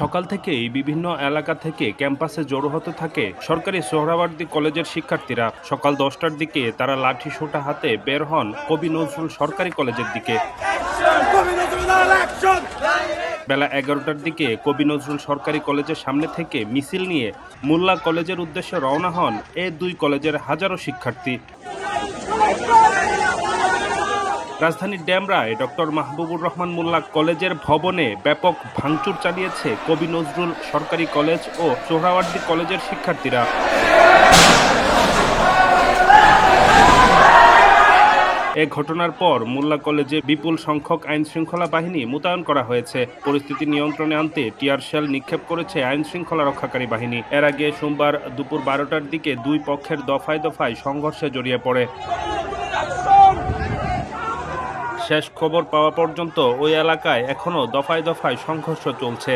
সকাল থেকেই বিভিন্ন এলাকা থেকে ক্যাম্পাসে জড়ো হতে থাকে সরকারি সোহরাওয়ার্দী কলেজের শিক্ষার্থীরা। সকাল দশটার দিকে তারা লাঠি সোটা হাতে বের হন কবি নজরুল সরকারি কলেজের দিকে। বেলা এগারোটার দিকে কবি নজরুল সরকারি কলেজের সামনে থেকে মিছিল নিয়ে মোল্লা কলেজের উদ্দেশ্যে রওনা হন এ দুই কলেজের হাজারো শিক্ষার্থী। রাজধানীর ড্যামরায় ডক্টর মাহবুবুর রহমান মোল্লা কলেজের ভবনে ব্যাপক ভাঙচুর চালিয়েছে কবি নজরুল সরকারি কলেজ ও সোহরাওয়ার্দী কলেজের শিক্ষার্থীরা। এ ঘটনার পর মোল্লা কলেজে বিপুল সংখ্যক আইন শৃঙ্খলা বাহিনী মোতায়েন করা হয়েছে। পরিস্থিতি নিয়ন্ত্রণে আনতে টিয়ার শেল নিক্ষেপ করেছে আইন শৃঙ্খলা রক্ষাকারী বাহিনী। এর আগে সোমবার দুপুর বারোটার দিকে দুই পক্ষের দফায় দফায় সংঘর্ষে জড়িয়ে পড়ে। শেষ খবর পাওয়া পর্যন্ত ওই এলাকায় এখনও দফায় দফায় সংঘর্ষ চলছে।